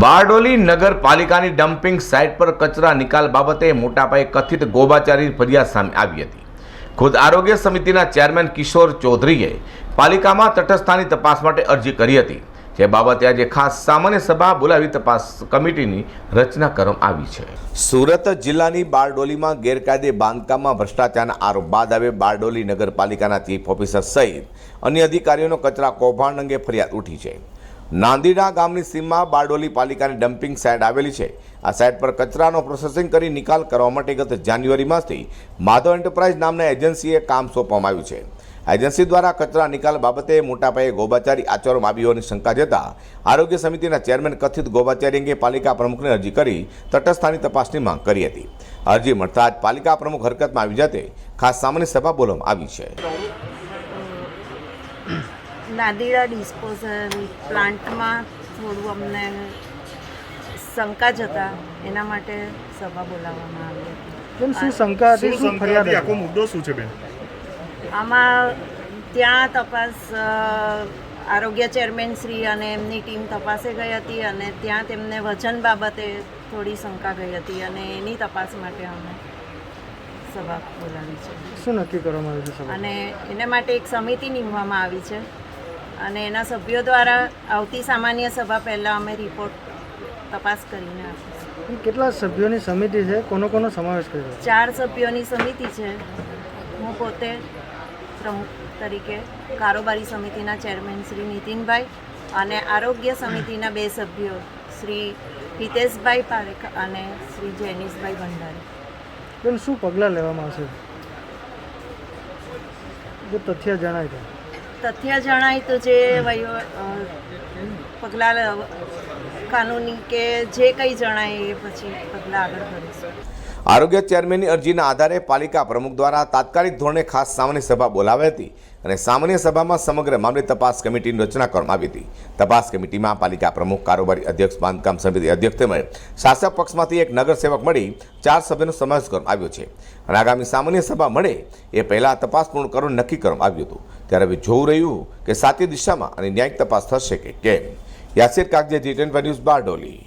બારડોલી નગરપાલિકાની dumping site પર કચરા નિકાલ બાબતે મોટા પાયે કથિત ગોબાચારી ફરિયાદ સામે આવી હતી. ખુદ આરોગ્ય સમિતિના ચેરમેન કિશોર ચૌધરીએ પાલિકામાં તટસ્થાની તપાસ માટે અરજી કરી હતી. જે બાબતે આજે ખાસ સામાન્ય સભા બોલાવી તપાસ કમિટીની રચના કરવામાં આવી છે. સુરત જિલ્લાની બારડોલીમાં ગેરકાયદે બાંધકામમાં ભ્રષ્ટાચારના આરોપ બાદ હવે બારડોલી નગરપાલિકાના ચીફ ઓફિસર સહિત અન્ય અધિકારીઓનો કચરા કૌભાંડ અંગે ફરિયાદ ઉઠી છે. નાંદીડા ગામની સીમમાં બારડોલી પાલિકાની ડમ્પિંગ સાઇટ આવેલી છે. આ સાઇટ પર કચરાનો પ્રોસેસિંગ કરી નિકાલ કરવા માટે ગત જાન્યુઆરી માસથી માધવ એન્ટરપ્રાઇઝ નામના એજન્સીએ કામ સોંપવામાં આવ્યું છે. એજન્સી દ્વારા કચરા નિકાલ બાબતે મોટાપાયે ગોબાચારી આચરવામાં આવી હોવાની શંકા જતા આરોગ્ય સમિતિના ચેરમેન કથિત ગોબાચારી અંગે પાલિકા પ્રમુખને અરજી કરી તટસ્થાની તપાસની માંગ કરી હતી. અરજી મળતા જ પાલિકા પ્રમુખ હરકતમાં આવી જતે ખાસ સામાન્ય સભા બોલવામાં આવી છે. નાદીડા ડિસ્પોઝલ પ્લાન્ટમાં થોડું અમને શંકા જતા એના માટે સભા બોલાવવામાં આવી હતી. બેન શું શંકા હતી? શું શું ફરિયાદ આખો મુદ્દો શું છે બેન? આમાં ત્યાં તપાસ આરોગ્ય ચેરમેન શ્રી અને એમની ટીમ તપાસે ગઈ હતી અને ત્યાં તેમને વજન બાબતે થોડી શંકા ગઈ હતી અને એની તપાસ માટે અમે સભા બોલાવી છે. શું નક્કી કરવામાં આવ્યું છે અને એના માટે એક સમિતિ નીમવામાં આવી છે. અને એના સભ્યો દ્વારા આવતી સામાન્ય સભા પહેલાં અમે રિપોર્ટ તપાસ કરીને આપીશું. કેટલા સભ્યોની સમિતિ છે? કોનો કોનો સમાવેશ કર્યો? ચાર સભ્યોની સમિતિ છે. હું પોતે પ્રમુખ તરીકે કારોબારી સમિતિના ચેરમેન શ્રી નીતિનભાઈ અને આરોગ્ય સમિતિના બે સભ્યો શ્રી હિતેશભાઈ પારેખ અને શ્રી જૈનિશભાઈ ભંડારી. બેન શું પગલાં લેવામાં આવશે? જો તથ્ય જણાય તથ્ય જણાય તો જે પગલાં કાનૂની કે જે કંઈ જણાય એ પછી પગલાં આગળ ભરીશું. આરોગ્ય ચેરમેનની અરજીના આધારે પાલિકા પ્રમુખ દ્વારા તાત્કાલિક ધોરણે ખાસ સામાન્ય સભા બોલાવી હતી અને સામાન્ય સભામાં સમગ્ર મામલે તપાસ કમિટીની રચના કરવામાં આવી હતી. તપાસ કમિટીમાં પાલિકા પ્રમુખ, કારોબારી અધ્યક્ષ, બાંધકામ સમિતિ અધ્યક્ષ તેમજ શાસક પક્ષમાંથી એક નગરસેવક મળી ચાર સભ્યોનો સમાવેશ કરવામાં આવ્યો છે. અને આગામી સામાન્ય સભા મળે એ પહેલા તપાસ પૂર્ણ કરવાનું નક્કી કરવામાં આવ્યું હતું. ત્યારે હવે જોવું રહ્યું કે સાચી દિશામાં અને ન્યાયિક તપાસ થશે કે કેમ. Yasir Kagaje G ten news Bardoli